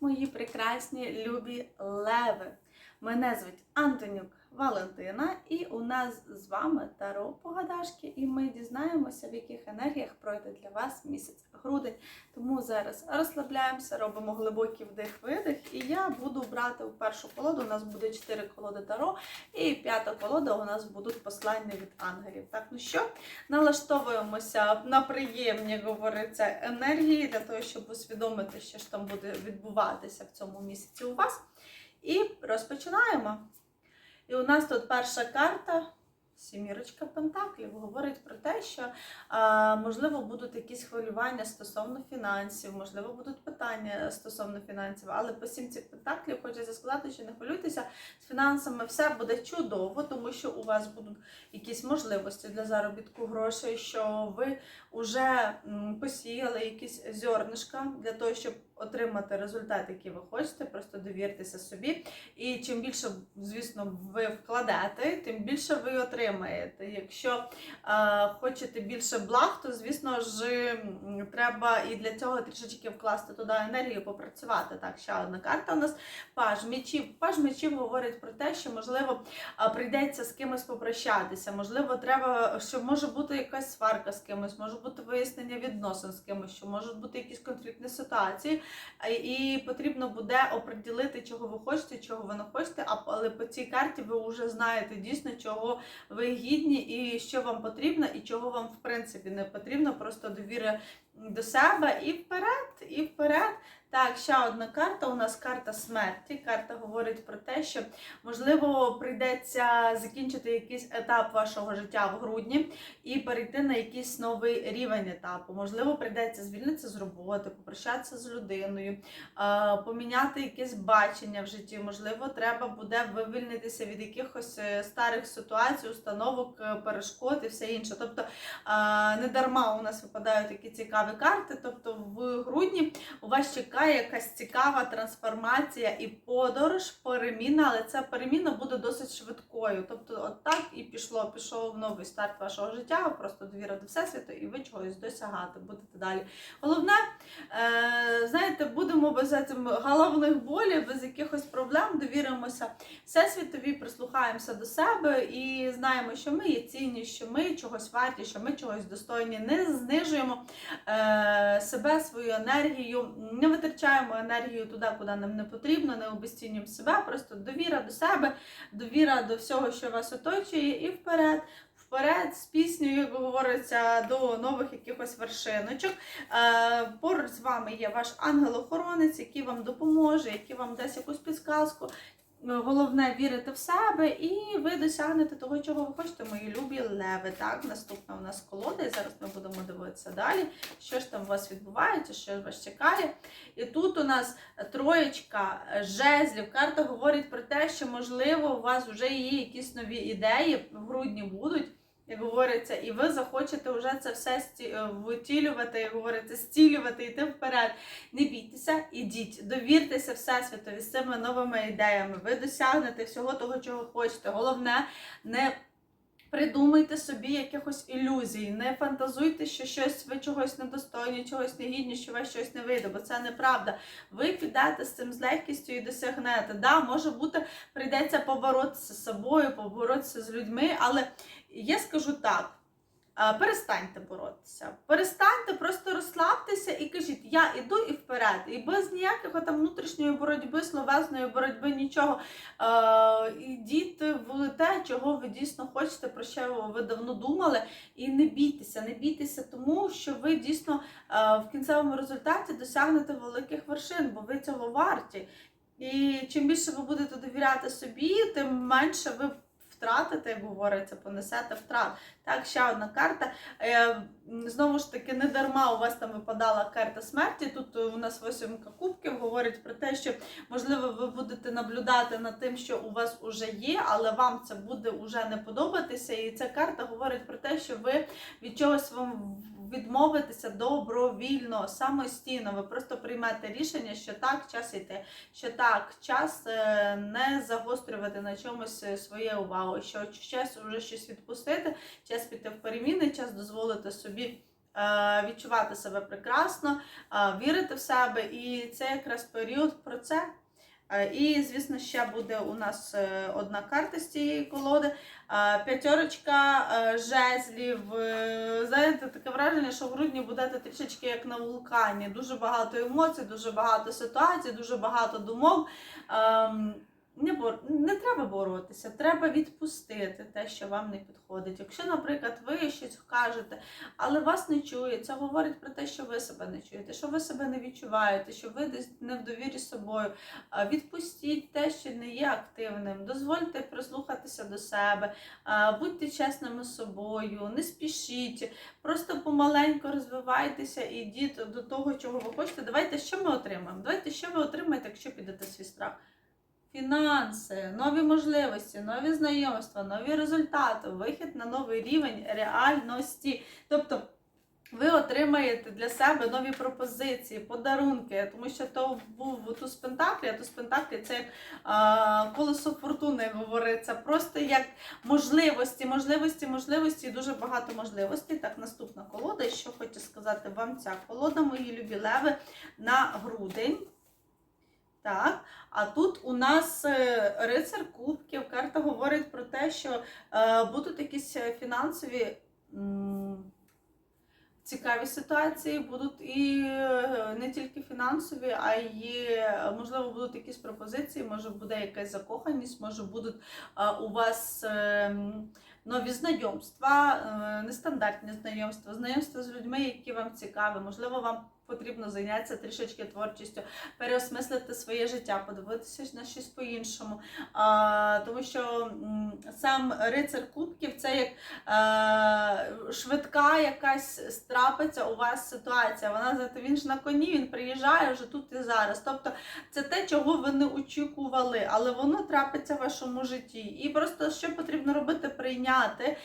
мої прекрасні любі леви! Мене звуть Антонюк Валентина, і у нас з вами Таро Погадашки, і ми дізнаємося, в яких енергіях пройде для вас місяць грудень. Тому зараз розслабляємося, робимо глибокий вдих-видих, і я буду брати в першу колоду. У нас буде 4 колоди Таро, і п'ята колода у нас будуть послання від ангелів. Так, ну що, налаштовуємося на приємні, говориться, енергії для того, щоб усвідомити, що ж там буде відбуватися в цьому місяці у вас. І розпочинаємо. І у нас тут перша карта. Сімірочка Пентаклів говорить про те, що а, можливо будуть якісь хвилювання стосовно фінансів, можливо, будуть питання стосовно фінансів, але по сімці Пентаклів хочеться сказати, що не хвилюйтеся з фінансами, все буде чудово, тому що у вас будуть якісь можливості для заробітку грошей, що ви вже посіяли якісь зернишка для того, щоб отримати результат, який ви хочете, просто довіртеся собі. І чим більше, звісно, ви вкладете, тим більше ви отримаєте. Якщо е, хочете більше благ, то звісно ж треба і для цього трішечки вкласти туди енергію, попрацювати. Так, ще одна карта у нас паж мечів. Паж мечів говорить про те, що можливо прийдеться з кимось попрощатися. Можливо, треба, що може бути якась сварка з кимось, може бути вияснення відносин з кимось, що можуть бути якісь конфліктні ситуації. А- І потрібно буде оприділити, чого ви хочете, чого ви не хочете. Але по цій карті ви вже знаєте дійсно, чого ви гідні, і що вам потрібно, і чого вам в принципі не потрібно. Просто довіра до себе і вперед, і вперед. Так, ще одна карта. У нас карта смерті. Карта говорить про те, що можливо прийдеться закінчити якийсь етап вашого життя в грудні і перейти на якийсь новий рівень етапу. Можливо, прийдеться звільнитися з роботи, попрощатися з людиною, поміняти якесь бачення в житті. Можливо, треба буде вивільнитися від якихось е, старих ситуацій, установок, е, перешкод і все інше. Тобто не дарма у нас випадають такі цікаві карти. Тобто, в грудні у вас чекає якась цікава трансформація і подорож, переміна, але ця переміна буде досить швидкою. Тобто, от так і пішло, пішов новий старт вашого життя, просто довіра до всесвіту, і ви чогось досягати будете далі. Головне, е, знаєте, будемо без головних болів, без якихось проблем, довіримося всесвітові, прислухаємося до себе і знаємо, що ми є цінні, що ми чогось варті, що ми чогось достойні, не знижуємо е, себе, свою енергію, не витрачаємо енергію туди, куди нам не потрібно, не обесцінюємо себе, просто довіра до себе, довіра до всього, що вас оточує, і вперед. Вперед з піснею, як говориться, до нових якихось вершиночок. Е, поруч з вами є ваш ангел-охоронець, який вам допоможе, який вам дасть якусь підсказку. Головне вірити в себе, і ви досягнете того, чого ви хочете, мої любі леви. Так, наступна у нас колода, і зараз ми будемо дивитися далі, що ж там у вас відбувається, що вас чекає. І тут у нас троєчка жезлів. Карта говорить про те, що, можливо, у вас вже є якісь нові ідеї, в грудні будуть. Як говориться, і ви захочете вже це все е, втілювати, як говориться, стілювати, йти вперед. Не бійтеся, ідіть, довіртеся Всесвітові з цими новими ідеями. Ви досягнете всього того, чого хочете. Головне, не придумайте собі якихось ілюзій, не фантазуйте, що щось ви чогось недостойні, чогось негідні, що у вас щось не вийде, бо це неправда. Ви підете з цим з легкістю і досягнете. Да, може бути, прийдеться поборотися з собою, поборотися з людьми, але я скажу так. Перестаньте боротися, перестаньте, просто розслабтеся і кажіть, я іду і вперед. І без ніякого там внутрішньої боротьби, словесної боротьби, нічого. Е, ідіть в те, чого ви дійсно хочете, про що ви давно думали. І не бійтеся, не бійтеся тому, що ви дійсно в кінцевому результаті досягнете великих вершин, бо ви цього варті. І чим більше ви будете довіряти собі, тим менше ви втратите, як говориться, понесете втрат. Так, ще одна карта. Е, знову ж таки, не дарма у вас там випадала карта смерті. Тут у нас восьмка кубків говорить про те, що можливо ви будете наблюдати над тим, що у вас уже є, але вам це буде уже не подобатися. І ця карта говорить про те, що ви від чогось вам відмовитеся добровільно, самостійно. Ви просто приймете рішення, що так, час йти, що так, час е, не загострювати на чомусь е, своє увагу, що час вже щось відпустити, час піти в переміни, час дозволити собі е, відчувати себе прекрасно, е, вірити в себе, і це якраз період про це. Е, І, звісно, ще буде у нас одна карта з цієї колоди. П'ятерочка жезлів. Знаєте, таке враження, що в грудні будете трішечки як на вулкані. Дуже багато емоцій, дуже багато ситуацій, дуже багато думок. Не, бор... не треба боротися, треба відпустити те, що вам не підходить. Якщо, наприклад, ви щось кажете, але вас не чують, це говорить про те, що ви себе не чуєте, що ви себе не відчуваєте, що ви десь не в довірі з собою. Відпустіть те, що не є активним, дозвольте прислухатися до себе, будьте чесними з собою, не спішіть, просто помаленьку розвивайтеся і йдіть до того, чого ви хочете. Давайте, що ми отримаємо? Давайте, що ви отримаєте, якщо підете свій страх. Фінанси, нові можливості, нові знайомства, нові результати, вихід на новий рівень реальності. Тобто ви отримаєте для себе нові пропозиції, подарунки, тому що то був туз Пентаклі, а туз Пентаклі це як колесо фортуни, говориться, просто як можливості, можливості, можливості, дуже багато можливостей. Так, наступна колода. Що хочу сказати вам ця колода, мої любі леви, на грудень. Так, а тут у нас е, рицар кубків. Карта говорить про те, що е, будуть якісь фінансові цікаві ситуації, будуть і е, не тільки фінансові, а й можливо будуть якісь пропозиції, може буде якась закоханість, може будуть у вас. Нові знайомства, нестандартні знайомства, знайомства з людьми, які вам цікаві. Можливо, вам потрібно зайнятися трішечки творчістю, переосмислити своє життя, подивитися на щось по-іншому. Тому що сам рицар кубків це як е, швидка якась страпиться у вас ситуація. Вона він ж на коні, він приїжджає вже тут і зараз. Тобто це те, чого ви не очікували, але воно трапиться в вашому житті. І просто що потрібно робити, прийняти.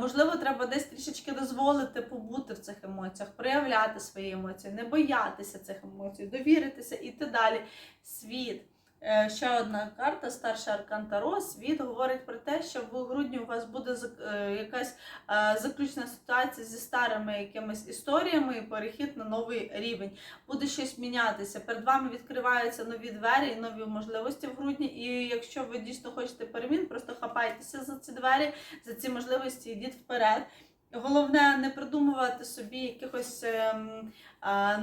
Можливо, треба десь трішечки дозволити побути в цих емоціях, проявляти свої емоції, не боятися цих емоцій, довіритися і іти далі. Світ. Е, Ще одна карта, старший аркан Таро. Світ говорить про те, що в грудні у вас буде е, якась е, заключна ситуація зі старими якимись історіями і перехід на новий рівень. Буде щось мінятися. Перед вами відкриваються нові двері і нові можливості в грудні. І якщо ви дійсно хочете перемін, просто хапайтеся за ці двері, за ці можливості, йдіть вперед. Головне не придумувати собі якихось ем,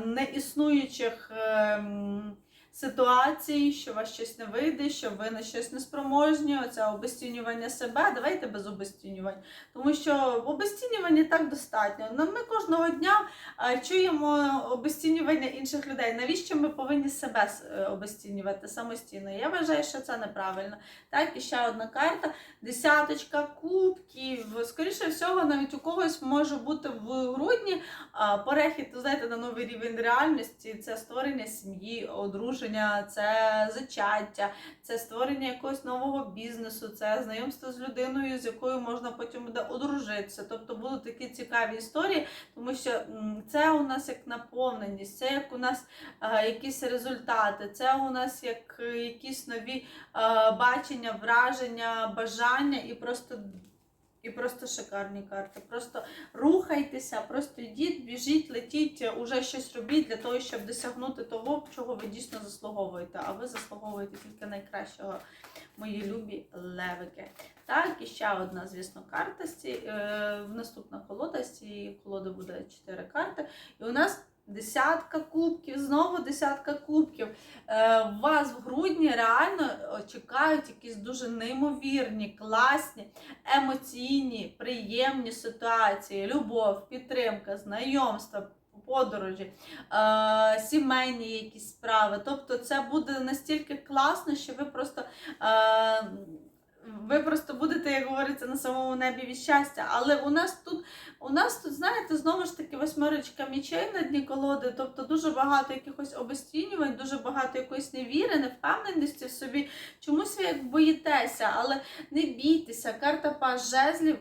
неіснуючих ем, ситуацій, що вас щось не вийде, що ви на щось не спроможні, оце обесцінювання себе. Давайте без обесцінювань. Тому що в обесцінюванні так достатньо. Ну, Ми кожного дня чуємо обесцінювання інших людей. Навіщо ми повинні себе е, обесцінювати самостійно? Я вважаю, що це неправильно. Так, і ще одна карта. Десяточка кубків. Скоріше всього, навіть у когось може бути в грудні перехід, знаєте, на новий рівень реальності. Це створення сім'ї, одруження, це зачаття, це створення якогось нового бізнесу, це знайомство з людиною, з якою можна потім буде одружитися. Тобто будуть такі цікаві історії, тому що це у нас як наповненість, це як у нас а, якісь результати, це у нас як е, якісь нові е, бачення, враження, бажання і просто. І просто шикарні карти. Просто рухайтеся, просто йдіть, біжіть, летіть, уже щось робіть для того, щоб досягнути того, чого ви дійсно заслуговуєте. А ви заслуговуєте тільки найкращого, мої любі левики. Так, і ще одна, звісно, карта. е, Наступна колода з цієї колоди буде 4 карти. І у нас десятка кубків, знову десятка кубків. Е, Вас в грудні реально е, чекають якісь дуже неймовірні, класні, емоційні, приємні ситуації, любов, підтримка, знайомства. Подорожі, е, сімейні якісь справи. Тобто це буде настільки класно, що ви просто ви просто будете, як говориться, на самому небі від щастя. Але у нас тут, у нас тут, знаєте, знову ж таки восьмерочка мічей на дні колоди, тобто дуже багато якихось обесцінювань, дуже багато якоїсь невіри, невпевненості в собі. Чомусь ви як боїтеся, але не бійтеся. Карта паж жезлів.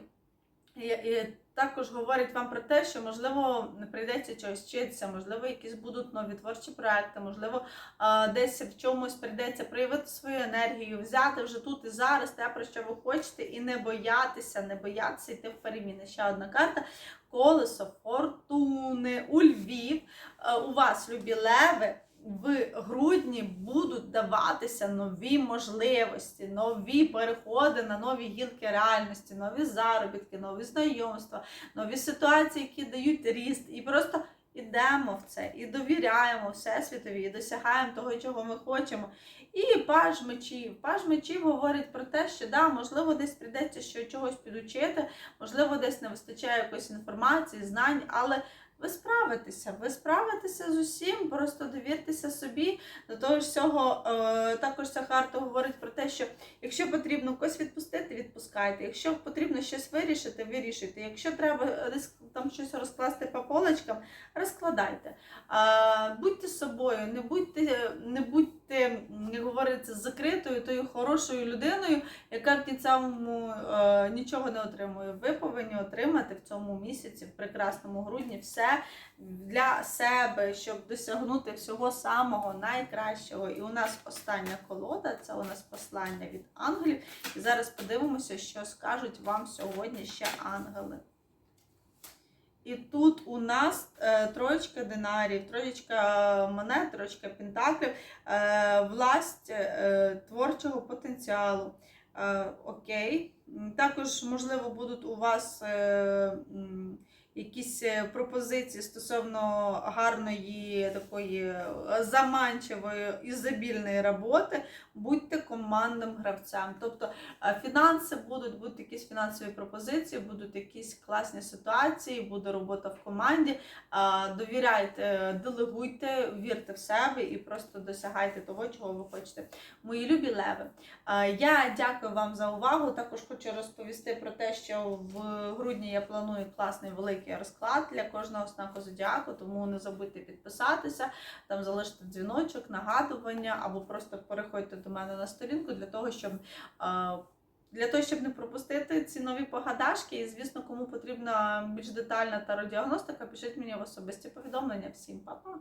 І- також говорить вам про те, що можливо не прийдеться чогось вчитися, можливо, якісь будуть нові творчі проекти, можливо, десь в чомусь прийдеться проявити свою енергію, взяти вже тут і зараз те, про що ви хочете, і не боятися, не боятися йти в переміни. Ще одна карта. Колесо фортуни у Львів. Е, У вас любі леви. В грудні будуть даватися нові можливості, нові переходи на нові гілки реальності, нові заробітки, нові знайомства, нові ситуації, які дають ріст. І просто ідемо в це, і довіряємо Всесвітові, і досягаємо того, чого ми хочемо. І паж мечів. Паж мечів говорить про те, що да, можливо, десь прийдеться що чогось підучити, можливо, десь не вистачає якоїсь інформації, знань, але ви справитеся, ви справитеся з усім, просто довіртеся собі. До того ж всього, е, також ця карта говорить про те, що якщо потрібно когось відпустити, відпускайте. Якщо потрібно щось вирішити, вирішуйте. Якщо треба там щось розкласти по полочкам, розкладайте. Будьте собою, не будьте, не будьте, як говориться, закритою, тою хорошою людиною, яка в кінцевому е, нічого не отримує. Ви повинні отримати в цьому місяці, в прекрасному грудні, все для себе, щоб досягнути всього самого найкращого. І у нас остання колода це у нас послання від ангелів. І зараз подивимося, що скажуть вам сьогодні ще ангели. І тут у нас е, троєчка динарів, троєчка монет, троєчка пентаклів, е, власть е, творчого потенціалу. Е, окей. Також, можливо, будуть у вас е, якісь е, пропозиції стосовно гарної, такої е, заманчивої ізобільної роботи. Будьте командним гравцем. Тобто е, фінанси будуть, будуть якісь фінансові пропозиції, будуть якісь класні ситуації, буде робота в команді. Довіряйте, делегуйте, вірте в себе і просто досягайте того, чого ви хочете. Мої любі леви. Я дякую вам за увагу. Також хочу розповісти про те, що в грудні я планую класний великий розклад для кожного знаку зодіаку, тому не забудьте підписатися, там залишити дзвіночок, нагадування або просто переходьте до мене на сторінку для того, щоб. для того, щоб не пропустити ці нові погадашки, і звісно, кому потрібна більш детальна тародіагностика, пишіть мені в особисті повідомлення. Всім па-па!